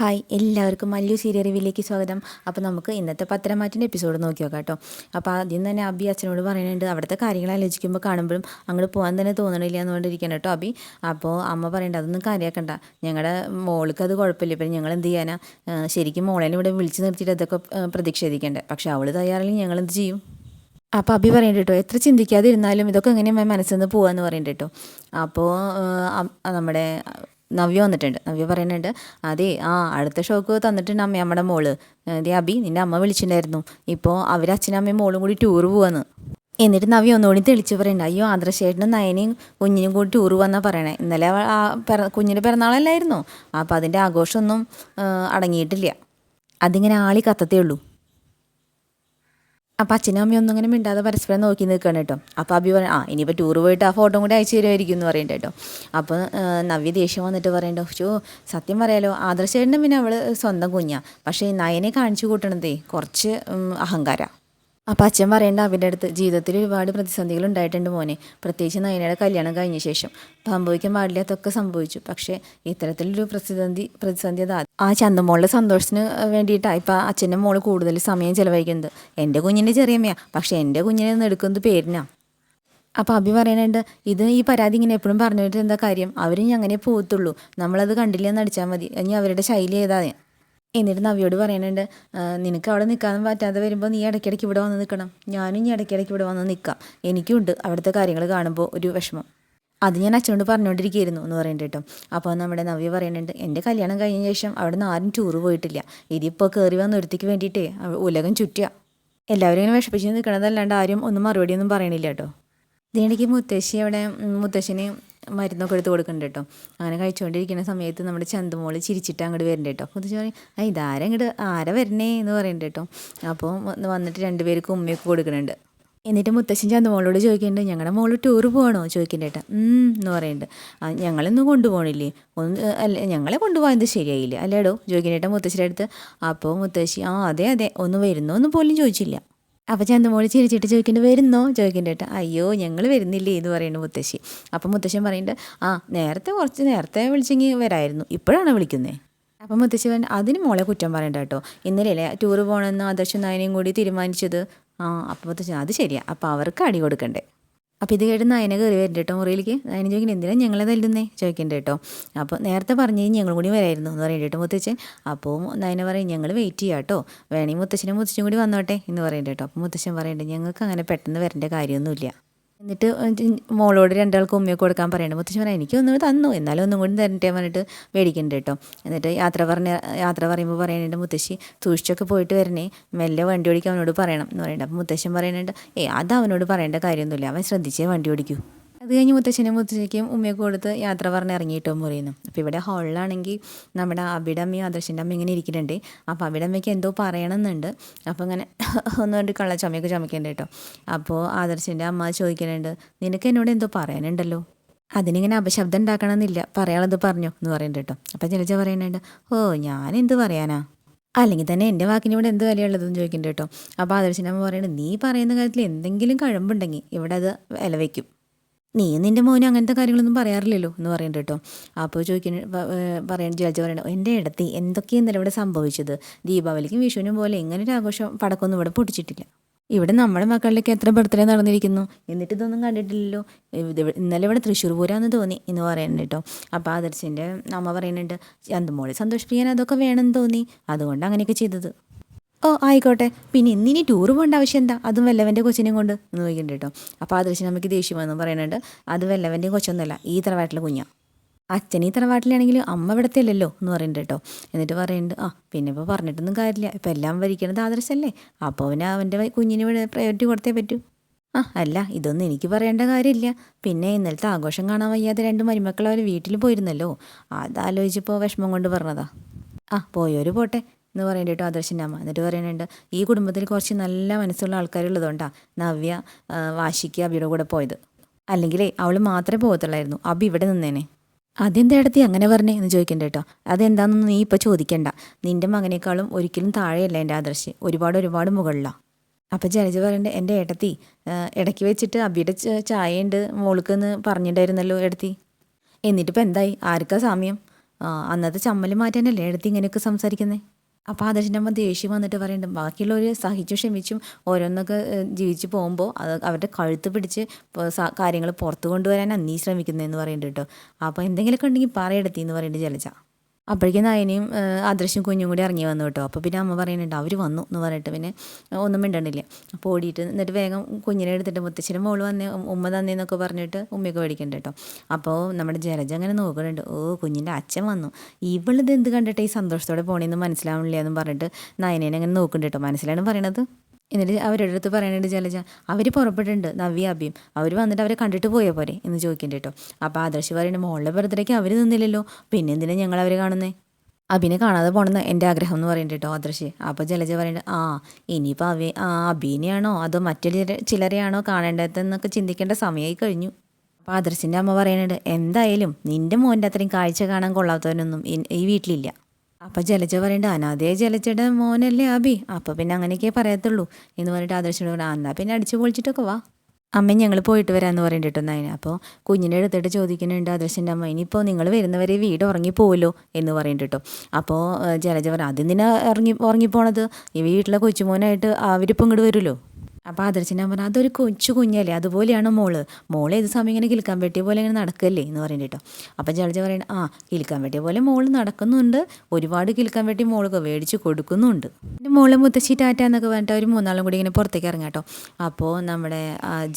Hi എല്ലാവർക്കും Mallu serial റിവ്യൂലേക്ക് സ്വാഗതം. അപ്പോൾ നമുക്ക് ഇന്നത്തെ പത്രമാറ്റിന്റെ എപ്പിസോഡ് നോക്കി നോക്കാം കേട്ടോ. അപ്പോൾ ആദ്യം തന്നെ അബി അച്ഛനോട് പറയുന്നുണ്ട് അവിടുത്തെ കാര്യങ്ങൾ ആലോചിക്കുമ്പോൾ കാണുമ്പോഴും അങ്ങോട്ട് പോകാൻ തന്നെ തോന്നണില്ല എന്നുകൊണ്ടിരിക്കണം കേട്ടോ അബി. അപ്പോൾ അമ്മ പറയണ്ട അതൊന്നും കാര്യമാക്കണ്ട ഞങ്ങളുടെ മോൾക്ക് അത് കുഴപ്പമില്ല. ഇപ്പം ഞങ്ങൾ എന്ത് ചെയ്യാനാ? ശരിക്കും മോളേനെ ഇവിടെ വിളിച്ച് നിർത്തിയിട്ട് അതൊക്കെ ആ, പക്ഷേ അവൾ തയ്യാറില്ലെങ്കിൽ ഞങ്ങൾ എന്ത് ചെയ്യും? അപ്പോൾ അബി പറയുന്നുണ്ട് കേട്ടോ എത്ര ചിന്തിക്കാതിരുന്നാലും ഇതൊക്കെ എങ്ങനെയാണ് മനസ്സിൽ നിന്ന് പോകാമെന്ന് പറയുന്നുണ്ട് കേട്ടോ. അപ്പോൾ നമ്മുടെ നവ്യ വന്നിട്ടുണ്ട്. നവ്യ പറയുന്നുണ്ട് അതെ ആ അടുത്ത ഷോക്ക് തന്നിട്ടുണ്ട് അമ്മ നമ്മുടെ മോൾ. ദേ അബി നിന്റെ അമ്മ വിളിച്ചിട്ടുണ്ടായിരുന്നു ഇപ്പോൾ അവർ അച്ഛനും അമ്മയും മോളും കൂടി ടൂർ പോവാന്ന് എന്നിട്ട് നവ്യ ഒന്നുകൂടി തെളിച്ച് പറയുന്നുണ്ട് അയ്യോ ആദർശേട്ടനും നയനയും കുഞ്ഞിനും കൂടി ടൂർ പോകാന്നാണ് പറയണേ. ഇന്നലെ ആ കുഞ്ഞിന്റെ പിറന്നാളല്ലായിരുന്നു? അപ്പോൾ അതിന്റെ ആഘോഷമൊന്നും അടങ്ങിയിട്ടില്ല. അതിങ്ങനെ ആളി കത്തത്തേ ഉള്ളൂ. അപ്പം അച്ഛനും അമ്മയും ഒന്നും അങ്ങനെ മിണ്ടാതെ പരസ്പരം നോക്കി നിൽക്കണം കേട്ടോ. അപ്പോൾ അഭി പറഞ്ഞു ആ ഇനിയിപ്പോൾ ടൂർ പോയിട്ട് ആ ഫോട്ടോ കൂടെ അയച്ചു തരുമായിരിക്കും എന്ന് പറയുന്നുണ്ട് കേട്ടോ. അപ്പോൾ നവ്യ ദേഷ്യം വന്നിട്ട് പറയണ്ട ഷോ സത്യം പറയാലോ ആദർശേട്ടനും പിന്നെ അവൾ സ്വന്തം കുഞ്ഞാണ് പക്ഷേ നയനെ കാണിച്ചു കൂട്ടണതേ കുറച്ച് അഹങ്കാര. അപ്പോൾ അച്ഛൻ പറയേണ്ട അവന്റെ അടുത്ത് ജീവിതത്തിൽ ഒരുപാട് പ്രതിസന്ധികൾ ഉണ്ടായിട്ടുണ്ട് മോനെ. പ്രത്യേകിച്ച് നയനയുടെ കല്യാണം കഴിഞ്ഞ ശേഷം. സംഭവിക്കാൻ പാടില്ലാത്തൊക്കെ സംഭവിച്ചു. പക്ഷേ ഇത്തരത്തിലൊരു പ്രതിസന്ധി പ്രതിസന്ധി അത്. ആ ചന്തമോളുടെ സന്തോഷത്തിന് വേണ്ടിയിട്ടാണ് ഇപ്പം അച്ഛന്റെ മോൾ കൂടുതൽ സമയം ചിലവഴിക്കുന്നത്. എന്റെ കുഞ്ഞിന്റെ ചെറിയമ്മയാ പക്ഷേ എന്റെ കുഞ്ഞിനെ നിന്ന് എടുക്കുന്നത് പേരിനാ. അപ്പോൾ അഭി പറയുന്നുണ്ട് ഇത് ഈ പരാതി ഇങ്ങനെ എപ്പോഴും പറഞ്ഞിട്ട് എന്താ കാര്യം ഇനി അങ്ങനെ പോകത്തുള്ളൂ നമ്മളത് കണ്ടില്ലെന്ന് അടിച്ചാൽ മതി. ഇനി അവരുടെ ശൈലി ഏതാ? എന്നിട്ട് നവിയോട് പറയുന്നുണ്ട് നിനക്ക് അവിടെ നിൽക്കാൻ പറ്റാതെ വരുമ്പോൾ നീ ഇടയ്ക്കിടയ്ക്ക് ഇവിടെ വന്ന് നിൽക്കണം ഞാനും ഇനി ഇടയ്ക്കിടയ്ക്ക് ഇവിടെ വന്ന് നിൽക്കാം എനിക്കുണ്ട് അവിടുത്തെ കാര്യങ്ങൾ കാണുമ്പോൾ ഒരു വിഷമം. അത് ഞാൻ അച്ഛനോട് പറഞ്ഞുകൊണ്ടിരിക്കുകയായിരുന്നു എന്ന് പറയുന്നത് കേട്ടോ. അപ്പോൾ നമ്മുടെ നവ്യ പറയുന്നുണ്ട് എന്റെ കല്യാണം കഴിഞ്ഞ ശേഷം അവിടെ നിന്ന് ആരും ടൂറ് പോയിട്ടില്ല. ഇതിപ്പോൾ കയറി വന്ന ഒരുത്തിക്ക് വേണ്ടിയിട്ടേ ഉലകം ചുറ്റുക. എല്ലാവരും ഇങ്ങനെ വിഷപ്പിച്ച് നിൽക്കണതല്ലാണ്ട് ആരും ഒന്നും മറുപടിയൊന്നും പറയണില്ല കേട്ടോ. ഇതിനിടയ്ക്ക് മുത്തശ്ശി അവിടെ മുത്തശ്ശിന് മരുന്നൊക്കെ എടുത്ത് കൊടുക്കുന്നുണ്ട് കേട്ടോ അങ്ങനെ കഴിച്ചുകൊണ്ടിരിക്കുന്ന സമയത്ത് നമ്മുടെ ചന്തുമോൾ ചിരിച്ചിട്ട് അങ്ങോട്ട് വരുന്നുണ്ട് കേട്ടോ അപ്പോൾ പറയും ആ ഇതാരാ ഇങ്ങോട്ട് ആരെ വരണേ? എന്ന് പറയുന്നുണ്ട് കേട്ടോ അപ്പോൾ വന്ന് വന്നിട്ട് രണ്ടുപേർക്ക് ഉമ്മയൊക്കെ കൊടുക്കുന്നുണ്ട് എന്നിട്ട് മുത്തശ്ശൻ ചന്തുമോളോട് ചോദിക്കുന്നുണ്ട് ഞങ്ങളുടെ മോൾ ടൂർ പോകണോ ചോദിക്കുന്നുണ്ട് എന്ന് പറയുന്നുണ്ട് ഞങ്ങളൊന്നും കൊണ്ടുപോകണില്ലേ ഒന്ന് അല്ല ഞങ്ങളെ കൊണ്ടുപോകാൻ ശരിയായില്ല? അല്ലേടോ ചോദിക്കുന്നുണ്ട് മുത്തശ്ശിയുടെ അടുത്ത്. അപ്പോൾ മുത്തശ്ശി ആ അതെ അതെ ഒന്ന് വരുന്നോ? എന്ന് പോലും ചോദിച്ചില്ല. അപ്പോൾ ചന്തമോളി ചിരിച്ചിട്ട് ചോദിക്കേണ്ടി വരുന്നോ? ചോദിക്കേണ്ടി കേട്ടോ. അയ്യോ ഞങ്ങൾ വരുന്നില്ലേ? എന്ന് പറയുന്നു മുത്തശ്ശി. അപ്പം മുത്തശ്ശൻ പറയുന്നുണ്ട് ആ നേരത്തെ കുറച്ച് നേരത്തെ വിളിച്ചെങ്കിൽ വരായിരുന്നു. ഇപ്പോഴാണ് വിളിക്കുന്നത് അപ്പം മുത്തശ്ശി അതിന് മോളെ കുറ്റം പറയണ്ട കേട്ടോ. ഇന്നലെയല്ലേ ടൂറ് പോകണമെന്ന് ആദർശം നായനെയും കൂടി തീരുമാനിച്ചത്? ആ അപ്പം മുത്തശ്ശൻ അത് ശരിയാണ് അപ്പോൾ അവർക്ക് അടി കൊടുക്കണ്ടേ? അപ്പോൾ ഇത് കേട്ട് നയന കയറി വരുന്നുണ്ട് കേട്ടോ മുറിയിലേക്ക് നയന ചോദിക്കുന്നത് എന്തിനാണ് ഞങ്ങളെ തല്ലുന്നേ? ചോദിക്കണ്ട കേട്ടോ അപ്പോൾ നേരത്തെ പറഞ്ഞു ഞങ്ങൾ കൂടി വരായിരുന്നു എന്ന് പറയുന്നുണ്ട് കേട്ടോ മുത്തച്ഛൻ. അപ്പോൾ നയന പറയും ഞങ്ങൾ വെയിറ്റ് ചെയ്യാം കേട്ടോ വേണമെങ്കിൽ മുത്തച്ഛനും മുത്തച്ഛനും കൂടി വന്നോട്ടെ എന്ന് പറയുന്നുണ്ട് കേട്ടോ അപ്പോൾ മുത്തച്ഛൻ പറയുന്നുണ്ട് ഞങ്ങൾക്ക് അങ്ങനെ പെട്ടെന്ന് വരേണ്ട കാര്യമൊന്നുമില്ല. എന്നിട്ട് മോളോട് രണ്ടാൾക്ക് ഉമ്മയൊക്കെ കൊടുക്കാൻ പറയണം മുത്തശ്ശി പറയാം എനിക്ക് ഒന്നും തന്നു. എന്നാലും ഒന്നും കൂടി തരട്ടെ പറഞ്ഞിട്ട് മേടിക്കണ്ട കേട്ടോ. എന്നിട്ട് യാത്ര പറഞ്ഞ യാത്ര പറയുമ്പോൾ പറയുന്നുണ്ട് മുത്തശ്ശി സൂക്ഷിച്ചൊക്കെ പോയിട്ട് വരണേ. മെല്ലെ വണ്ടി ഓടിക്കാൻ അവനോട് പറയണം. എന്ന് പറയുന്നുണ്ട് അപ്പോൾ മുത്തശ്ശൻ പറയുന്നുണ്ട് ഏ അത് അവനോട് പറയേണ്ട കാര്യമൊന്നുമില്ല. അവൻ ശ്രദ്ധിച്ചേ വണ്ടി ഓടിക്കൂ. അത് കഴിഞ്ഞ് മുത്തശ്ശനും മുത്തശ്ശിക്കും ഉമ്മയൊക്കെ കൊടുത്ത് യാത്ര പറഞ്ഞ് ഇറങ്ങിയിട്ടോ പറയുന്നു. അപ്പോൾ ഇവിടെ ഹാളിലാണെങ്കിൽ നമ്മുടെ അബിയുടെ അമ്മയും അദർശന്റെ അമ്മ ഇങ്ങനെ ഇരിക്കുന്നുണ്ട്. അപ്പോൾ അബിയുടെ അമ്മയ്ക്ക് എന്തോ പറയണമെന്നുണ്ട്. അപ്പോൾ ഇങ്ങനെ കണ്ടു കള്ള ചുമയൊക്കെ ചുമക്കുന്നുണ്ട് കേട്ടോ. അപ്പോൾ ആദർശന്റെ അമ്മ ചോദിക്കുന്നുണ്ട് നിനക്ക് എന്നോട് എന്തോ പറയാനുണ്ടല്ലോ? അതിനിങ്ങനെ അപശബ്ദം ഉണ്ടാക്കണമെന്നില്ല. പറയാനുള്ളത് പറഞ്ഞു എന്ന് പറയുന്നുണ്ട് കേട്ടോ. അപ്പോൾ ജലജ പറയുന്നുണ്ട് ഓ ഞാൻ എന്ത് പറയാനാ? അല്ലെങ്കിൽ തന്നെ എന്റെ വാക്കിന് ഇവിടെ എന്ത് വിലയുള്ളതെന്ന് ചോദിക്കുന്നുണ്ട് കേട്ടോ. അപ്പോൾ ആദർശന്റെ അമ്മ പറയുന്നത് നീ പറയുന്ന കാര്യത്തിൽ എന്തെങ്കിലും കഴമ്പുണ്ടെങ്കിൽ ഇവിടെ അത് വില വയ്ക്കും. നീ നിന്റെ മോന് അങ്ങനത്തെ കാര്യങ്ങളൊന്നും പറയാറില്ലല്ലോ എന്ന് പറയണ്ട കേട്ടോ. അപ്പോൾ ചോദിക്കുന്ന പറയണ ജഡ്ജ് പറയണോ എന്റെ ഇടത്തി എന്തൊക്കെയാണ് ഇവിടെ സംഭവിച്ചത്? ദീപാവലിക്കും വിഷുവിനും പോലെ ഇങ്ങനെ ഒരു ആഘോഷം പടക്കമൊന്നും ഇവിടെ പൊട്ടിച്ചിട്ടില്ല. ഇവിടെ നമ്മുടെ മക്കളിലേക്ക് എത്ര ബർത്ത്ഡേ നടന്നിരിക്കുന്നു? എന്നിട്ട് ഇതൊന്നും കണ്ടിട്ടില്ലല്ലോ. ഇന്നലെ ഇവിടെ തൃശ്ശൂർ പൂരാന്ന് തോന്നി എന്ന് പറയുന്നുണ്ട് കേട്ടോ. അപ്പോൾ ആദർശിന്റെ അമ്മ പറയുന്നുണ്ട് എന്തുമോളി സന്തോഷിപ്പിക്കാൻ അതൊക്കെ വേണമെന്ന് തോന്നി. അതുകൊണ്ട് അങ്ങനെയൊക്കെ ചെയ്തത്. ഓ ആയിക്കോട്ടെ. പിന്നെ ഇന്നിനി ടൂർ പോകേണ്ട ആവശ്യം എന്താ അതും വല്ലവന്റെ കൊച്ചിനെയും കൊണ്ട് എന്ന് ചോദിക്കുന്നുണ്ട് കേട്ടോ. അപ്പോൾ ആ ദൃശ്യം ദേഷ്യം വന്നു പറയുന്നുണ്ട്. അത് വല്ലവന്റെയും കൊച്ചൊന്നുമല്ല ഈ തറവാട്ടിലെ കുഞ്ഞാ. അച്ഛൻ ഈ തറവാട്ടിലാണെങ്കിലും അമ്മ ഇവിടത്തെ അല്ലല്ലോ എന്ന് പറയുന്നുണ്ട് കേട്ടോ. എന്നിട്ട് പറയുന്നുണ്ട് ആ പിന്നെ ഇപ്പോൾ പറഞ്ഞിട്ടൊന്നും കാര്യമില്ല. ഇപ്പം എല്ലാം ഭരിക്കണത് ആദർശല്ലേ. അപ്പോൾ അവന് അവന്റെ കുഞ്ഞിന് ഇവിടെ പ്രയോറിറ്റി കൊടുത്തേ പറ്റൂ. ആ അല്ല ഇതൊന്നും എനിക്ക് പറയേണ്ട കാര്യമില്ല. പിന്നെ ഇന്നലത്തെ ആഘോഷം കാണാൻ വയ്യാതെ രണ്ട് മരുമക്കൾ അവർ വീട്ടിൽ പോയിരുന്നല്ലോ. അതാലോചിച്ചപ്പോൾ വിഷമം കൊണ്ട് പറഞ്ഞതാ. ആ പോയോര് പോട്ടെ. എന്ന് പറയേണ്ടി കേട്ടോ അമ്മ. എന്നിട്ട് പറയുന്നുണ്ട് ഈ കുടുംബത്തിൽ കുറച്ച് നല്ല മനസ്സുള്ള ആൾക്കാരുള്ളതുകൊണ്ടാണ് നവ്യ വാശിക്ക് അബിയുടെ കൂടെ പോയത്. അല്ലെങ്കിലേ അവൾ മാത്രമേ പോകത്തുള്ളായിരുന്നു. അബി ഇവിടെ നിന്നേനെ. അതെന്താ ഇടത്തി അങ്ങനെ പറഞ്ഞേ? എന്ന് ചോദിക്കണ്ട കേട്ടോ. അതെന്താണെന്ന് നീ ഇപ്പോൾ ചോദിക്കണ്ട. നിന്റെ മകനേക്കാളും ഒരിക്കലും താഴെയല്ല എന്റെ ആദർശ്. ഒരുപാട് ഒരുപാട് മുകളിലാണ് അപ്പോൾ ജനജ പറയണ്ടേ എന്റെ ഏട്ടത്തി ഇടയ്ക്ക് വെച്ചിട്ട് അബിയുടെ ചായ ചായയുണ്ട് മോൾക്ക് എന്ന് പറഞ്ഞിട്ടുണ്ടായിരുന്നല്ലോ ഏട്ടത്തി എന്നിട്ടിപ്പോൾ എന്തായി? ആർക്കാ സാമ്യം? അന്നത്തെ ചമ്മൽ മാറ്റാനല്ലേ എടുത്ത് ഇങ്ങനെയൊക്കെ സംസാരിക്കുന്നത് അപ്പോൾ ആദർശിന്റെ ദേഷ്യം വന്നിട്ട് പറയുന്നുണ്ട് ബാക്കിയുള്ളവർ സഹിച്ചും ക്ഷമിച്ചും ഓരോന്നൊക്കെ ജീവിച്ച് പോകുമ്പോൾ അത് അവരുടെ കഴുത്ത് പിടിച്ച് കാര്യങ്ങൾ പുറത്ത് കൊണ്ടുവരാനാണ് നീ ശ്രമിക്കുന്നതെന്ന് പറയുന്നുണ്ട് കേട്ടോ അപ്പോൾ എന്തെങ്കിലുമൊക്കെ ഉണ്ടെങ്കിൽ പറയെടുത്തി എന്ന് പറയുന്നുണ്ട് ജലജ. അപ്പോഴേക്കും നയനയും ആദർശും കുഞ്ഞും കൂടി ഇറങ്ങി വന്നു കേട്ടോ. അപ്പോൾ പിന്നെ അമ്മ പറയുന്നുണ്ട് അവർ വന്നു എന്ന് പറഞ്ഞിട്ട് പിന്നെ ഒന്നും മിണ്ടണില്ല. അപ്പോൾ ഓടിയിട്ട് എന്നിട്ട് വേഗം കുഞ്ഞിനെ എടുത്തിട്ട് മുത്തശ്ശിനും മോൾ വന്നേ ഉമ്മ തന്നേന്നൊക്കെ പറഞ്ഞിട്ട് ഉമ്മയൊക്കെ മേടിക്കണ്ട കേട്ടോ. അപ്പോൾ നമ്മുടെ ജലജ അങ്ങനെ നോക്കുന്നുണ്ട് ഓ കുഞ്ഞിന്റെ അച്ഛൻ വന്നു. ഇവളിത് എന്ത് കണ്ടിട്ട് ഈ സന്തോഷത്തോടെ പോണേന്ന് മനസ്സിലാവണില്ല എന്ന് പറഞ്ഞിട്ട് നയനേനെ അങ്ങനെ നോക്കുന്നുണ്ട് കേട്ടോ. മനസ്സിലാണ് പറയണത്? എന്നിട്ട് അവരുടെ അടുത്ത് പറയാനായിട്ട് ജലജ അവർ പുറപ്പെട്ടിട്ടുണ്ട്. നവ്യ അബിയും അവർ വന്നിട്ട് അവരെ കണ്ടിട്ട് പോയാൽ പോരെ? എന്ന് ചോദിക്കുന്നുണ്ട് കേട്ടോ. അപ്പോൾ ആദർശ് പറയുന്നത് മോളുടെ ബർത്ത്ഡേക്ക് അവർ നിന്നില്ലല്ലോ. പിന്നെ എന്തിനാ ഞങ്ങൾ അവരെ കാണുന്നേ? അബിനെ കാണാതെ പോകണമെന്ന് എന്റെ ആഗ്രഹം എന്ന് പറയുന്നുണ്ട് കേട്ടോ അപ്പോൾ ജലജ പറയുന്നുണ്ട് ആ ഇനിയിപ്പോൾ അവ ആ അബീനെയാണോ അതോ മറ്റു ചിലരെയാണോ കാണേണ്ടതെന്നൊക്കെ ചിന്തിക്കേണ്ട സമയമായി കഴിഞ്ഞു. അപ്പോൾ ആദർശിന്റെ അമ്മ പറയുന്നുണ്ട് എന്തായാലും നിന്റെ മോന്റെ അത്രയും കാഴ്ച കാണാൻ കൊള്ളാത്തവനൊന്നും ഈ വീട്ടിലില്ല. അപ്പം ജലജ പറയണ്ട അനാഥയെ ജലജയുടെ മോനല്ലേ അബി? അപ്പം പിന്നെ അങ്ങനെയൊക്കെ പറയത്തുള്ളൂ. എന്ന് പറഞ്ഞിട്ട് ആദർശനോട് പറയാം എന്നാൽ പിന്നെ അടിച്ചു പൊളിച്ചിട്ടൊക്കെ വാ. അമ്മ ഞങ്ങൾ പോയിട്ട് വരാമെന്ന് പറഞ്ഞിട്ട് അതിന്? അപ്പോൾ കുഞ്ഞിനെ എടുത്തിട്ട് ചോദിക്കുന്നുണ്ട് ആദർശന്റെ അമ്മ ഇനിയിപ്പോൾ നിങ്ങൾ വരുന്നവരെ വീട് ഉറങ്ങിപ്പോവല്ലോ? എന്ന് പറഞ്ഞിട്ടോ അപ്പോൾ ജലജ പറഞ്ഞു അതെന്തിനാ ഇറങ്ങി ഉറങ്ങിപ്പോണത്? ഈ വീട്ടിലെ കൊച്ചുമോനായിട്ട് അവരിപ്പോൾ ഇങ്ങോട്ട് വരുമല്ലോ. അപ്പോൾ ആദർശിനെ പറഞ്ഞു അതൊരു കൊച്ചു കുഞ്ഞല്ലേ അതുപോലെയാണ് മോൾ. മോൾ ഏത് സമയം ഇങ്ങനെ കിൽക്കാൻ പറ്റിയ പോലെ ഇങ്ങനെ നടക്കല്ലേ? എന്ന് പറയുന്നത് കേട്ടോ. അപ്പോൾ ജലജ പറയണ ആ കിൽക്കാൻ പറ്റിയ പോലെ മോൾ നടക്കുന്നുണ്ട്. ഒരുപാട് കിൽക്കാൻ പറ്റി മോൾക്ക് മേടിച്ച് കൊടുക്കുന്നുണ്ട്. എന്റെ മോളെ മുത്തശ്ശി ടാറ്റ എന്നൊക്കെ പറഞ്ഞിട്ട് ഒരു മൂന്നാളും കൂടി ഇങ്ങനെ പുറത്തേക്ക് ഇറങ്ങാം കേട്ടോ. അപ്പോൾ നമ്മുടെ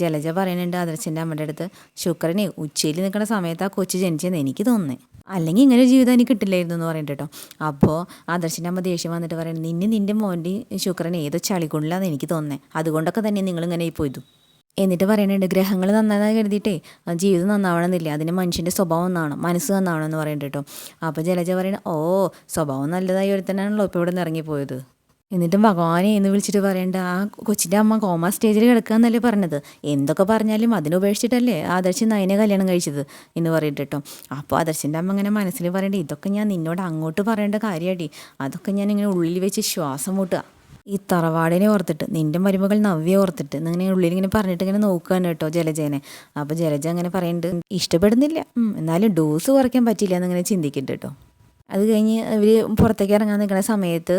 ജലജ പറയുന്നുണ്ട് ആദർശിന്റെ അമ്മയുടെ അടുത്ത് ശുക്രനെ ഉച്ചയിൽ നിൽക്കുന്ന സമയത്ത് ആ കൊച്ചു ജനിച്ചെന്ന് എനിക്ക് തോന്നുന്നത് അല്ലെങ്കിൽ ഇങ്ങനെ ജീവിതം എനിക്ക് കിട്ടില്ലായിരുന്നു എന്ന് പറയുന്നത് കേട്ടോ. അപ്പോൾ ആദർശിന്റെ അമ്മ ദേഷ്യം വന്നിട്ട് പറയുന്നത് നിന്നെ നിന്റെ മോന്റെ ശുക്രൻ ഏതോ ചളി കൊണ്ടില്ലാന്ന് എനിക്ക് തോന്നുന്നത് അതുകൊണ്ടൊക്കെ തന്നെ നിങ്ങളിങ്ങനെ പോയതു. എന്നിട്ട് പറയുന്നുണ്ട് ഗ്രഹങ്ങൾ നന്നായി കരുതിയിട്ടേ ജീവിതം നന്നാവണമെന്നില്ല. അതിന് മനുഷ്യന്റെ സ്വഭാവം നന്നാവണം മനസ്സ് നന്നാവണം എന്ന് പറയുന്നുണ്ട് കേട്ടോ. അപ്പോൾ ജലജ പറയണ ഓ സ്വഭാവം നല്ലതായി ഒരുത്തനാണല്ലോ ഇപ്പോൾ ഇവിടെ നിന്ന് ഇറങ്ങിപ്പോയത് എന്നിട്ടും ഭഗവാനെ എന്ന് വിളിച്ചിട്ട് പറയേണ്ട ആ കൊച്ചിന്റെ അമ്മ കോമ സ്റ്റേജിൽ കിടക്കുക എന്നല്ലേ പറഞ്ഞത്? എന്തൊക്കെ പറഞ്ഞാലും അതിനുപേക്ഷിച്ചിട്ടല്ലേ ആദർശ് നയനെ കല്യാണം കഴിച്ചത്? എന്ന് പറയട്ടെ കേട്ടോ. അപ്പോൾ ആദർശിന്റെ അമ്മ ഇങ്ങനെ മനസ്സിൽ പറയേണ്ടത് ഇതൊക്കെ ഞാൻ നിന്നോട് അങ്ങോട്ട് പറയേണ്ട കാര്യമായിട്ട് അതൊക്കെ ഞാൻ ഇങ്ങനെ ഉള്ളിൽ വെച്ച് ശ്വാസം മുട്ടുക. ഈ തറവാടിനെ ഓർത്തിട്ട് നിന്റെ മരുമകൾ നവ്യ ഓർത്തിട്ട് ഇങ്ങനെ ഉള്ളിൽ ഇങ്ങനെ പറഞ്ഞിട്ട് ഇങ്ങനെ നോക്കുകയാണ് കേട്ടോ ജലജേനെ. അപ്പോൾ ജലജ അങ്ങനെ പറയുന്നുണ്ട് ഇഷ്ടപ്പെടുന്നില്ല. എന്നാലും ഡോസ് കുറയ്ക്കാൻ പറ്റില്ല എന്നിങ്ങനെ ചിന്തിക്കുന്നുണ്ട് കേട്ടോ. അത് കഴിഞ്ഞ് ഇവർ പുറത്തേക്ക് ഇറങ്ങാൻ നിൽക്കുന്ന സമയത്ത്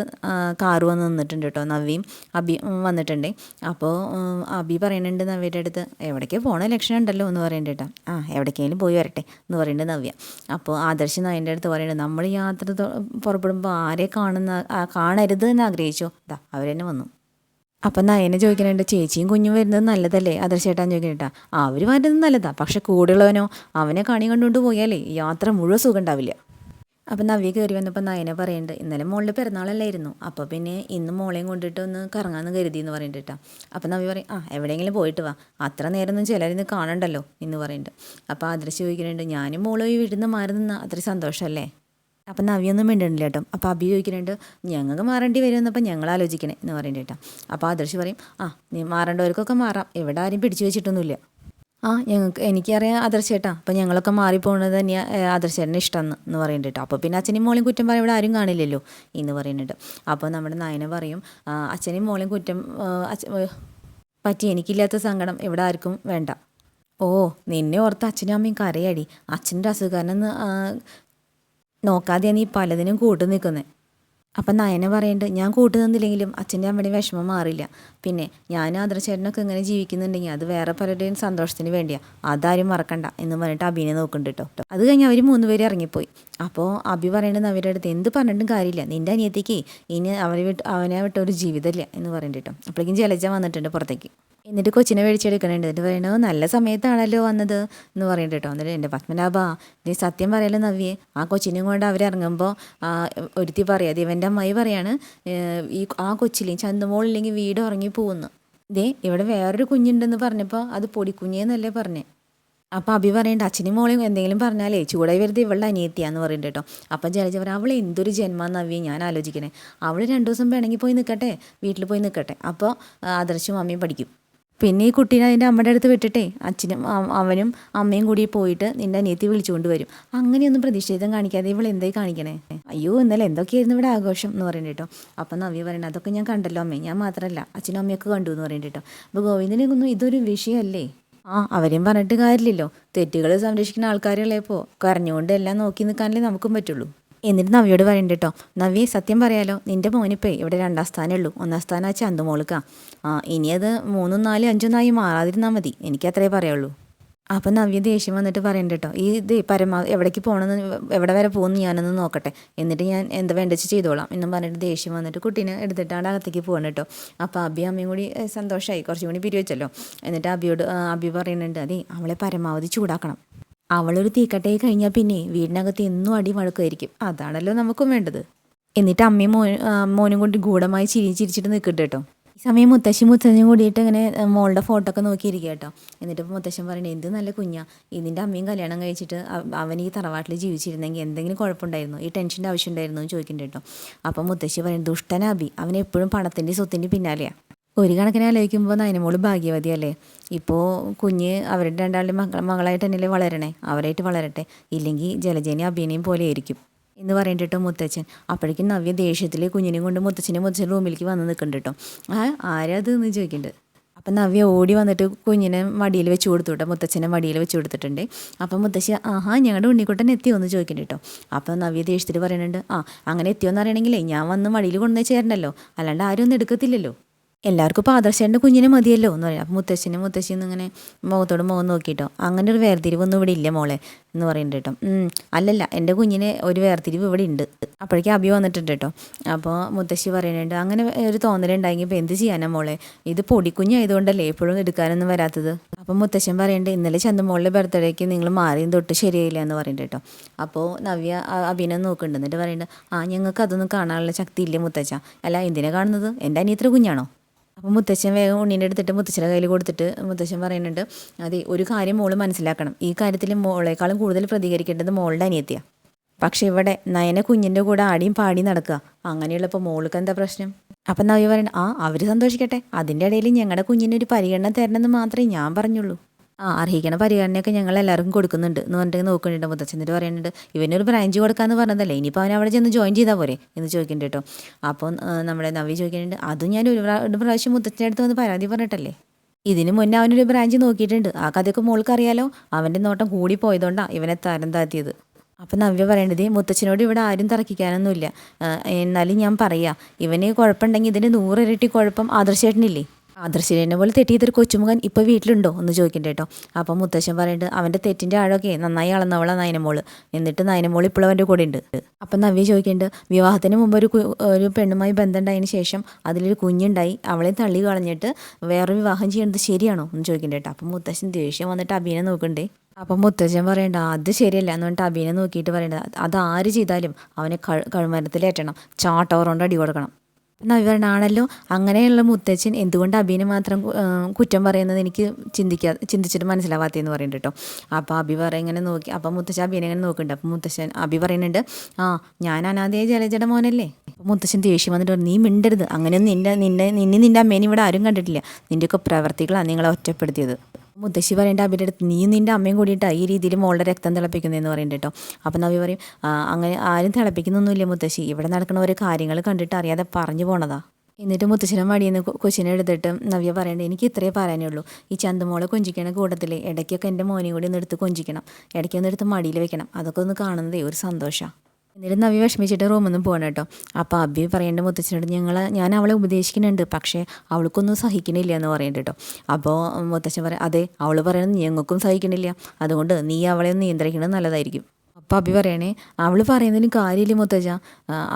കാർ വന്ന് നിന്നിട്ടുണ്ട് കേട്ടോ നവ്യയും അബി വന്നിട്ടുണ്ട്. അപ്പോൾ അബി പറയുന്നുണ്ട് നവ്യയുടെ അടുത്ത് എവിടേക്കോ പോകണ ലക്ഷണം ഉണ്ടല്ലോ എന്ന് പറയുന്നുണ്ട് കേട്ടോ ആ എവിടേക്കെങ്കിലും പോയി വരട്ടെ എന്ന് പറയുന്നുണ്ട് നവ്യ. അപ്പോൾ ആദർശ് നവ്യന്റെ അടുത്ത് പറയുന്നുണ്ട് നമ്മൾ യാത്ര പുറപ്പെടുമ്പോൾ ആരെ കാണുന്ന കാണരുത് എന്ന് ആഗ്രഹിച്ചോ? അവർ തന്നെ വന്നു. അപ്പം നയനെ ചോദിക്കുന്നുണ്ട് ചേച്ചിയും കുഞ്ഞും വരുന്നത് നല്ലതല്ലേ? അദർശേട്ടാൻ ചോദിക്കുന്നുണ്ടാ അവർ വരുന്നത് നല്ലതാ പക്ഷെ കൂടെയുള്ളവനോ അവനെ കണി കണ്ടുകൊണ്ട് പോയാലേ യാത്ര മുഴുവൻ സുഖം ഉണ്ടാവില്ല. അപ്പം നവ്യ കയറി വന്നപ്പോൾ നയനെ പറയുന്നുണ്ട് ഇന്നലെ മോളിൽ പിറന്നാളല്ലായിരുന്നു അപ്പോൾ പിന്നെ ഇന്ന് മോളെയും കൊണ്ടിട്ട് ഒന്ന് കറങ്ങാമെന്ന് കരുതി എന്ന് പറയുന്നുണ്ട് അപ്പം നവ്യ പറയും ആ എവിടെയെങ്കിലും പോയിട്ട് വാ. അത്ര നേരമൊന്നും ചിലരിന്ന് കാണണ്ടല്ലോ? എന്ന് പറയുന്നുണ്ട് അപ്പോൾ ആദർശ് ചോദിക്കുന്നുണ്ട് ഞാനും മോളും ഈ വീട്ടിൽ നിന്ന് മാറി നിന്നാൽ അത്ര സന്തോഷമല്ലേ അപ്പം നവിയൊന്നും മിണ്ടണില്ല കേട്ടോ അപ്പോൾ അഭി ചോദിക്കുന്നുണ്ട് ഞങ്ങൾക്ക് മാറേണ്ടി വരുമെന്നപ്പോൾ ഞങ്ങൾ ആലോചിക്കണേ? എന്ന് പറയുന്നുണ്ട് കേട്ടോ അപ്പോൾ ആദർശ് പറയും ആ നീ മാറേണ്ടവർക്കൊക്കെ മാറാം. ഇവിടെ ആരും പിടിച്ചു വെച്ചിട്ടൊന്നുമില്ല. ആ ഞങ്ങൾക്ക് എനിക്കറിയാം ആദർശേട്ടാ അപ്പം ഞങ്ങളൊക്കെ മാറിപ്പോകുന്നത് തന്നെയാണ് ആദർശേട്ടന് ഇഷ്ടമെന്ന് എന്ന് പറയുന്നുണ്ട് കേട്ടോ അപ്പോൾ പിന്നെ അച്ഛനും മോളെയും കുറ്റം പറയാൻ ഇവിടെ ആരും കാണില്ലല്ലോ എന്ന് പറയുന്നുണ്ട് അപ്പോൾ നമ്മുടെ നയന പറയും അച്ഛനും മോളെയും കുറ്റം പറ്റി എനിക്കില്ലാത്ത സങ്കടം ഇവിടെ ആർക്കും വേണ്ട. ഓ നിന്നെ ഓർത്ത് അച്ഛനും അമ്മയും കരയാടി. അച്ഛന്റെ അസുഖം നോക്കാതെയാണ് നീ പലതിനും കൂട്ടു നിൽക്കുന്നത് അപ്പം നയന പറയുന്നുണ്ട് ഞാൻ കൂട്ടു നിന്നില്ലെങ്കിലും അച്ഛന്റെ അമ്മയുടെ വിഷമം മാറില്ല. പിന്നെ ഞാൻ ആദർശേട്ടനൊക്കെ ഇങ്ങനെ ജീവിക്കുന്നുണ്ടെങ്കിൽ അത് വേറെ പലരുടെയും സന്തോഷത്തിന് വേണ്ടിയാ. അതാരും മറക്കണ്ട എന്ന് പറഞ്ഞിട്ട് അഭിനെ നോക്കുന്നുണ്ട് കേട്ടോ അത് കഴിഞ്ഞ് അവർ മൂന്നുപേരെ ഇറങ്ങിപ്പോയി. അപ്പോൾ അഭി പറയുന്നത് അവരുടെ അടുത്ത് എന്ത് പറഞ്ഞിട്ടും കാര്യമില്ല. നിന്റെ അനിയത്തേക്ക് ഇനി അവരെ വിട്ട് അവനെ വിട്ട ഒരു ജീവിതമില്ല എന്ന് പറയുന്നുണ്ട് കേട്ടോ അപ്പോഴേക്കും ജലജ വന്നിട്ടുണ്ട് പുറത്തേക്ക്. എന്നിട്ട് കൊച്ചിനെ മേടിച്ചെടുക്കണുണ്ട് എന്നിട്ട് പറയണത് നല്ല സമയത്താണല്ലോ വന്നത് എന്ന് പറയുന്നുണ്ട് കേട്ടോ. എന്നിട്ട് എന്റെ പത്മനാഭ നീ സത്യം പറയല്ലോ നവ്യെ? ആ കൊച്ചിനെയും കൊണ്ട് അവരിറങ്ങുമ്പോൾ ഒരുത്തി പറയാതെ ഇവന്റെ അമ്മായി പറയാണ് ഈ ആ കൊച്ചിലെയും ചന്തമോളില്ലെങ്കിൽ വീട് ഉറങ്ങി പോകുന്നു. ദേ ഇവിടെ വേറൊരു കുഞ്ഞുണ്ടെന്ന് പറഞ്ഞപ്പോൾ അത് പൊടിക്കുഞ്ഞേന്നല്ലേ പറഞ്ഞേ. അപ്പോൾ അഭി പറയേണ്ട അച്ഛനും മോളെയും എന്തെങ്കിലും പറഞ്ഞാലേ ചൂടായി വരുന്നത് ഇവളുടെ അനിയത്തിയാന്ന് പറയുന്നുണ്ട് കേട്ടോ. അപ്പം ജലജ പറയും അവൾ എന്തൊരു ജന്മം നവ്യേ? ഞാൻ ആലോചിക്കണേ. അവൾ രണ്ടു ദിവസം വേണമെങ്കിൽ പോയി നിൽക്കട്ടെ വീട്ടിൽ പോയി നിൽക്കട്ടെ അപ്പോൾ ആദർശവും അമ്മയും പഠിക്കും. പിന്നെ ഈ കുട്ടീനെ അതിന്റെ അമ്മയുടെ അടുത്ത് വിട്ടിട്ടേ അച്ഛനും അവനും അമ്മയും കൂടി പോയിട്ട് നിന്റെ അനിയത്തി വിളിച്ചുകൊണ്ട് വരും. അങ്ങനെയൊന്നും പ്രതിഷേധം കാണിക്കാതെ ഇവൾ എന്തായി കാണിക്കണേ? അയ്യോ ഇന്നലെ എന്തൊക്കെയായിരുന്നു ഇവിടെ ആഘോഷം എന്ന് പറയുന്നത് കേട്ടോ അപ്പം നവ്യ പറയണത് അതൊക്കെ ഞാൻ കണ്ടല്ലോ അമ്മേ ഞാൻ മാത്രമല്ല അച്ഛനും അമ്മയൊക്കെ കണ്ടു എന്ന് പറയുന്നത് കേട്ടോ അപ്പോൾ ഗോവിന്ദനെ ഒന്നും ഇതൊരു വിഷയമല്ലേ? ആ അവരെയും പറഞ്ഞിട്ട് കാര്യമില്ലല്ലോ. തെറ്റുകൾ സംരക്ഷിക്കുന്ന ആൾക്കാരുകളെ ഇപ്പോൾ കരഞ്ഞുകൊണ്ട് എല്ലാം നോക്കി നിൽക്കാനല്ലേ നമുക്കും പറ്റുള്ളൂ. എന്നിട്ട് നവിയോട് പറയണ്ട കേട്ടോ നവി സത്യം പറയാലോ നിന്റെ മോനിപ്പേ ഇവിടെ രണ്ടാം സ്ഥാനമേ ഉള്ളൂ. ഒന്നാം സ്ഥാനം ആ ചന്തുമോൾക്കാ. ആ ഇനി അത് മൂന്നും നാലും അഞ്ചും നായി മാറാതിരുന്നാൽ മതി. എനിക്ക് അത്രേ പറയുള്ളൂ അപ്പം നവ്യ ദേഷ്യം വന്നിട്ട് പറയണ്ട കേട്ടോ ഈ ഇത് പരമാ എവിടേക്ക് പോകണമെന്ന് എവിടെ വരെ പോകുന്നു ഞാനൊന്ന് നോക്കട്ടെ. എന്നിട്ട് ഞാൻ എന്താ വേണ്ടച്ച് ചെയ്തോളാം എന്നും പറഞ്ഞിട്ട് ദേഷ്യം വന്നിട്ട് കുട്ടീനെ എടുത്തിട്ടാണ് അകത്തേക്ക് പോകണം കേട്ടോ അപ്പോൾ അബി അമ്മയും കൂടി സന്തോഷമായി കുറച്ചും കൂടി പിരിവെച്ചല്ലോ എന്നിട്ട് അബിയോട് അബി പറയുന്നുണ്ട് അതെ അവളെ പരമാവധി ചൂടാക്കണം. അവളൊരു തീക്കട്ടയിൽ കഴിഞ്ഞാൽ പിന്നെ വീടിനകത്ത് എന്നും അടി വഴക്കുമായിരിക്കും അതാണല്ലോ നമുക്കും വേണ്ടത്. എന്നിട്ട് അമ്മയും ആ, മോനും കൊണ്ട് ഗൂഢമായി ചിരി ചിരിച്ചിട്ട് നിൽക്കട്ടെ കേട്ടോ. ഈ സമയം മുത്തശ്ശി മുത്തശ്ശനും കൂടിയിട്ട് ഇങ്ങനെ മോളുടെ ഫോട്ടോ ഒക്കെ നോക്കിയിരിക്കുക കേട്ടോ. എന്നിട്ട് മുത്തശ്ശൻ പറയണേ എന്ത് നല്ല കുഞ്ഞാ. ഇതിന്റെ അമ്മയും കല്യാണം കഴിച്ചിട്ട് അവൻ ഈ തറവാട്ടിൽ ജീവിച്ചിരുന്നെങ്കിൽ എന്തെങ്കിലും കുഴപ്പമുണ്ടായിരുന്നു? ഈ ടെൻഷന്റെ ആവശ്യം ഉണ്ടായിരുന്നു? എന്ന് ചോദിക്കുന്നുണ്ട് കേട്ടോ. അപ്പം മുത്തശ്ശി പറയും ദുഷ്ടനാബി അവൻ എപ്പോഴും പണത്തിന്റെ സ്വത്തിന്റെ പിന്നാലെയാണ് ഒരു കണക്കിന് ആലോചിക്കുമ്പോൾ നയനമോൾ ഭാഗ്യവതിയല്ലേ? ഇപ്പോൾ കുഞ്ഞ് അവരുടെ രണ്ടാളുടെ മക്കൾ മകളായിട്ട് തന്നെയല്ലേ വളരണേ? അവരായിട്ട് വളരട്ടെ. ഇല്ലെങ്കിൽ ജലജേനി അഭിനയം പോലെ ആയിരിക്കും. എന്ന് പറയണ്ടിട്ടോ മുത്തച്ഛൻ. അപ്പോഴേക്കും നവ്യ ദേഷ്യത്തിൽ കുഞ്ഞിനെയും കൊണ്ട് മുത്തച്ഛനെ മുത്തച്ഛൻ റൂമിലേക്ക് വന്ന് നിൽക്കുന്നുണ്ട് ആ ആരാത് എന്ന് ചോദിക്കുന്നുണ്ട് അപ്പം നവ്യ ഓടി വന്നിട്ട് കുഞ്ഞിനെ മടിയിൽ വെച്ച് കൊടുത്തു കേട്ടോ മുത്തച്ഛനെ മടിയിൽ വെച്ച് കൊടുത്തിട്ടുണ്ട്. അപ്പം മുത്തശ്ശി ആഹാ ഞങ്ങളുടെ ഉണ്ണിക്കുട്ടൻ എത്തിയോ? എന്ന് ചോദിക്കുന്നുണ്ട് കേട്ടോ അപ്പം നവ്യ ദേഷ്യത്തിൽ പറയുന്നുണ്ട് ആ അങ്ങനെ എത്തിയോന്ന് അറിയണമെങ്കിലേ ഞാൻ വന്ന് മടിയിൽ കൊണ്ടുവന്ന് ചേരണല്ലോ അല്ലാണ്ട് ആരും ഒന്നും എടുക്കത്തില്ലല്ലോ. എല്ലാവർക്കും ഇപ്പോൾ ആദർശേന്റെ കുഞ്ഞിനെ മതിയല്ലോ എന്ന് പറയും. അപ്പം മുത്തശ്ശനും മുത്തശ്ശിന്ന് ഇങ്ങനെ മുഖത്തോട് മുഖം നോക്കിയിട്ടോ. അങ്ങനെ ഒരു വേർതിരിവൊന്നും ഇവിടെ ഇല്ല മോളെ എന്ന് പറയുന്നുണ്ട് കേട്ടോ. അല്ലല്ല എന്റെ കുഞ്ഞിനെ ഒരു വേർതിരിവ് ഇവിടെ ഉണ്ട് അപ്പോഴേക്കും അഭി വന്നിട്ടുണ്ട് കേട്ടോ. അപ്പോൾ മുത്തശ്ശി പറയുന്നുണ്ട് അങ്ങനെ ഒരു തോന്നലുണ്ടായെങ്കിൽ ഇപ്പോൾ എന്ത് ചെയ്യാനാ മോളെ? ഇത് പൊടിക്കുഞ്ഞായതുകൊണ്ടല്ലേ എപ്പോഴും എടുക്കാനൊന്നും വരാത്തത്? അപ്പോൾ മുത്തശ്ശൻ പറയുന്നുണ്ട് ഇന്നലെ ചന്ദമോളുടെ ബർത്ത്ഡേക്ക് നിങ്ങൾ മാറിയും തൊട്ട് ശരിയായില്ല എന്ന് പറയുന്നുണ്ട് കേട്ടോ. അപ്പോൾ നവ്യ അഭിനെ നോക്കുന്നുണ്ട്. എന്നിട്ട് പറയുന്നുണ്ട് ആ ഞങ്ങൾക്ക് അതൊന്നും കാണാനുള്ള ശക്തി ഇല്ല മുത്തച്ഛ. അല്ല എന്തിനാ കാണുന്നത്? എന്റെ അനിയത്ര കുഞ്ഞാണോ? അപ്പോൾ മുത്തശ്ശൻ വേഗം ഉണ്ണീന്റെ എടുത്തിട്ട് മുത്തശ്ശന്റെ കയ്യിൽ കൊടുത്തിട്ട് മുത്തശ്ശൻ പറയുന്നുണ്ട് അതെ ഒരു കാര്യം മോൾ മനസ്സിലാക്കണം. ഈ കാര്യത്തിൽ മോളേക്കാളും കൂടുതൽ പ്രതികരിക്കേണ്ടത് മോളുടെ അനിയത്തിയാണ് പക്ഷേ ഇവിടെ നയന കുഞ്ഞിന്റെ കൂടെ ആടിയും പാടിയും നടക്കുക. അങ്ങനെയുള്ളപ്പോൾ മോൾക്ക് എന്താ പ്രശ്നം? അപ്പം നവ്യ പറയണം ആ അവർ സന്തോഷിക്കട്ടെ. അതിന്റെ ഇടയിൽ ഞങ്ങളുടെ കുഞ്ഞിനൊരു പരിഗണന തരണമെന്ന് മാത്രമേ ഞാൻ പറഞ്ഞുള്ളൂ. ആ അർഹിക്കണ പരിഗണനയൊക്കെ ഞങ്ങൾ എല്ലാവർക്കും കൊടുക്കുന്നുണ്ട് എന്ന് പറഞ്ഞിട്ട് നോക്കുന്നുണ്ട് മുത്തച്ഛൻ. എന്നിട്ട് പറയുന്നുണ്ട് ഇവനൊരു ബ്രാഞ്ച് കൊടുക്കാന്ന് പറഞ്ഞതല്ലേ? ഇനിയിപ്പോൾ അവൻ അവിടെ ചെന്ന് ജോയിൻ ചെയ്താൽ പോരെ? എന്ന് ചോദിക്കുന്നുണ്ട് കേട്ടോ. അപ്പോൾ നമ്മുടെ നവി ചോദിക്കുന്നുണ്ട് അതും ഞാൻ ഒരു പ്രാ- ഒരു പ്രാവശ്യം മുത്തച്ഛന്റെ അടുത്ത് വന്ന് പരാതി പറഞ്ഞിട്ടല്ലേ? ഇതിന് മുന്നേ അവനൊരു ബ്രാഞ്ച് നോക്കിയിട്ടുണ്ട്. ആ കഥയൊക്കെ മോൾക്ക് അറിയാലോ അവന്റെ നോട്ടം കൂടി പോയതുകൊണ്ടാണ് ഇവനെ തരം താത്തിയത് അപ്പം നവ്യ പറയേണ്ടത് മുത്തച്ഛനോട് ഇവിടെ ആരും തർക്കിക്കാനൊന്നുമില്ല. ആ, എന്നാലും ഞാൻ പറയാം ഇവന് കുഴപ്പമുണ്ടെങ്കിൽ ഇതിന് നൂറിരട്ടി കുഴപ്പം ആദർശേട്ടനില്ലേ? ആദർശേട്ടനെ പോലെ തെറ്റിയതൊരു കൊച്ചുമുഖൻ ഇപ്പോൾ വീട്ടിലുണ്ടോ എന്ന് ചോദിക്കണ്ട കേട്ടോ അപ്പം മുത്തശ്ശൻ പറയുന്നുണ്ട് അവന്റെ തെറ്റിന്റെ ആഴമൊക്കെ നന്നായി അളന്നവളാണ് നയനമോൾ. എന്നിട്ട് നയനമോൾ ഇപ്പോഴും അവന്റെ കൂടെ ഉണ്ട്. അപ്പം നവ്യ ചോദിക്കുന്നുണ്ട് വിവാഹത്തിന് മുമ്പ് ഒരു ഒരു പെണ്ണുമായി ബന്ധം ഉണ്ടായതിന് ശേഷം അതിലൊരു കുഞ്ഞുണ്ടായി. അവളെ തള്ളി കളഞ്ഞിട്ട് വേറെ വിവാഹം ചെയ്യുന്നത് ശരിയാണോ? എന്ന് ചോദിക്കണ്ട കേട്ടോ അപ്പം മുത്തശ്ശൻ ദേഷ്യം വന്നിട്ട് അഭിനെ നോക്കണ്ടേ. അപ്പം മുത്തച്ഛൻ പറയണ്ട അത് ശരിയല്ല. എന്ന് പറഞ്ഞിട്ട് അഭിനെ നോക്കിയിട്ട് പറയണ്ട അത് ആര് ചെയ്താലും അവനെ കഴ കഴുമരത്തിലേറ്റണം. ചാട്ടവറോണ്ട് അടി കൊടുക്കണം. നവി പറഞ്ഞ ആണല്ലോ അങ്ങനെയുള്ള മുത്തച്ഛൻ എന്തുകൊണ്ട് അബീനെ മാത്രം കുറ്റം പറയുന്നത് എനിക്ക് ചിന്തിക്കാ ചിന്തിച്ചിട്ട് മനസ്സിലാവാത്തതെന്ന് പറയുന്നുണ്ട് കേട്ടോ. അപ്പോൾ അബി പറ ഇങ്ങനെ നോക്കി അപ്പം മുത്തശ്ശൻ അബീനെ ഇങ്ങനെ നോക്കുന്നുണ്ട്. അപ്പം മുത്തശ്ശൻ അബി പറയുന്നുണ്ട് ആ ഞാൻ അനാഥയെ ജലജട മോനല്ലേ? മുത്തശ്ശൻ ദേഷ്യം വന്നിട്ട് പറഞ്ഞു, നീ മിണ്ടരുത്. അങ്ങനെയൊന്നും നിന്നെ നിന്നെ നിന്നെ നിന്റെ അമ്മേനെ ഇവിടെ ആരും കണ്ടിട്ടില്ല. നിന്റെയൊക്കെ പ്രവർത്തികളാണ് നിങ്ങളെ ഒറ്റപ്പെടുത്തിയത്. മുത്തശ്ശി പറയേണ്ട അവരുടെ അടുത്ത് നീ നിന്റെ അമ്മയും കൂടിയിട്ടാണ് ഈ രീതിയിൽ മോളുടെ രക്തം തിളപ്പിക്കുന്നതെന്ന് പറയുന്നുണ്ട് കേട്ടോ. അപ്പം നവി പറയും അങ്ങനെ ആരും തിളപ്പിക്കുന്നൊന്നുമില്ല മുത്തശ്ശി. ഇവിടെ നടക്കുന്ന ഓരോ കാര്യങ്ങൾ കണ്ടിട്ട് അറിയാതെ പറഞ്ഞു പോണതാ. എന്നിട്ട് മുത്തശ്ശിനെ മടിയെന്ന് കൊച്ചിനെ എടുത്തിട്ട് നവ്യ പറയണ്ടേ എനിക്ക് ഇത്രേ പറയാനേ ഉള്ളൂ. ഈ ചന്തമോളെ കൊഞ്ചിക്കണ കൂട്ടത്തിൽ ഇടയ്ക്കൊക്കെ എന്റെ മോനെയും കൂടി ഒന്ന് എടുത്ത് കൊഞ്ചിക്കണം. ഇടയ്ക്കൊന്നെടുത്ത് മടിയിൽ വെക്കണം. അതൊക്കെ ഒന്ന് കാണുന്നതേ ഒരു സന്തോഷമാണ് എന്നിട്ട് അവി വിഷമിച്ചിട്ട് റൂമിൽ നിന്ന് പോകണം കേട്ടോ. അപ്പോൾ അബി പറയേണ്ട മുത്തച്ഛനോട് ഞങ്ങൾ ഞാൻ അവളെ ഉപദേശിക്കുന്നുണ്ട് പക്ഷേ അവൾക്കൊന്നും സഹിക്കണില്ല എന്ന് പറയുന്നുണ്ട് കേട്ടോ. അപ്പോൾ മുത്തച്ഛൻ പറയാം അതെ അവൾ പറയുന്നത് ഞങ്ങൾക്കും സഹിക്കണില്ല. അതുകൊണ്ട് നീ അവളെ നിയന്ത്രിക്കുന്നത് നല്ലതായിരിക്കും. അപ്പോൾ അഭി പറയണേ അവൾ പറയുന്നതിന് കാര്യമില്ല മുത്തച്ഛ.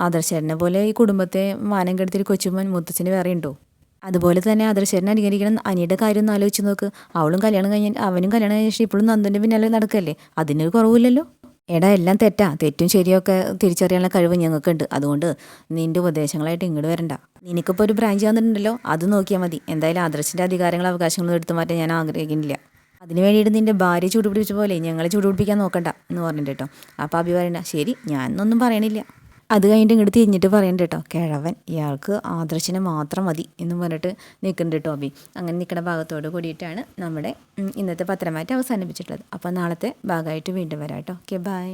ആദർശനെ പോലെ ഈ കുടുംബത്തെ മാനം കെടുത്തിരി കൊച്ചുമോൻ മുത്തച്ഛന് വേറെ ഉണ്ടോ? അതുപോലെ തന്നെ ആദർശേരനെ അനുകരിക്കണം അനിയുടെ കാര്യം ഒന്ന് ആലോചിച്ച് നോക്ക്. അവളും കല്യാണം കഴിഞ്ഞ അവനും കല്യാണം കഴിഞ്ഞ ശേഷം ഇപ്പോഴും നന്ദന്റെ പിന്നാലെ നടക്കല്ലേ? അതിനൊരു കുറവില്ലല്ലോ എടാ എല്ലാം തെറ്റാ. തെറ്റും ശരിയൊക്കെ തിരിച്ചറിയാനുള്ള കഴിവ് ഞങ്ങൾക്കുണ്ട്. അതുകൊണ്ട് നിന്റെ ഉപദേശങ്ങളായിട്ട് ഇങ്ങോട്ട് വരണ്ട. നിനക്കിപ്പോൾ ഒരു ബ്രാഞ്ച് വന്നിട്ടുണ്ടല്ലോ അത് നോക്കിയാൽ മതി. എന്തായാലും ആദർശിന്റെ അധികാരങ്ങളും അവകാശങ്ങളും എടുത്തു മാറ്റാൻ ഞാൻ ആഗ്രഹിക്കുന്നില്ല. അതിന് വേണ്ടിയിട്ട് നിന്റെ ഭാര്യ ചൂടുപിടിച്ച പോലെ ഞങ്ങളെ ചൂടുപിടിപ്പിക്കാൻ നോക്കണ്ട എന്ന് പറഞ്ഞിട്ട് കേട്ടോ അപ്പോൾ അഭി പറയണ്ട ശരി ഞാനൊന്നും പറയണില്ല. അത് കഴിഞ്ഞിട്ട് ഇങ്ങോട്ട് തിരിഞ്ഞിട്ട് പറയണ്ട കേട്ടോ കിഴവൻ ഇയാൾക്ക് ആദർശിനെ മാത്രം മതി എന്ന് പറഞ്ഞിട്ട് നിൽക്കുന്നുണ്ട് ടോബി അങ്ങനെ നിൽക്കുന്ന ഭാഗത്തോട് കൂടിയിട്ടാണ് നമ്മുടെ ഇന്നത്തെ പത്രമായിട്ട് അവസാനിപ്പിച്ചിട്ടുള്ളത്. അപ്പോൾ നാളത്തെ ഭാഗമായിട്ട് വീണ്ടും വരാം കേട്ടോ ഓക്കെ ബൈ.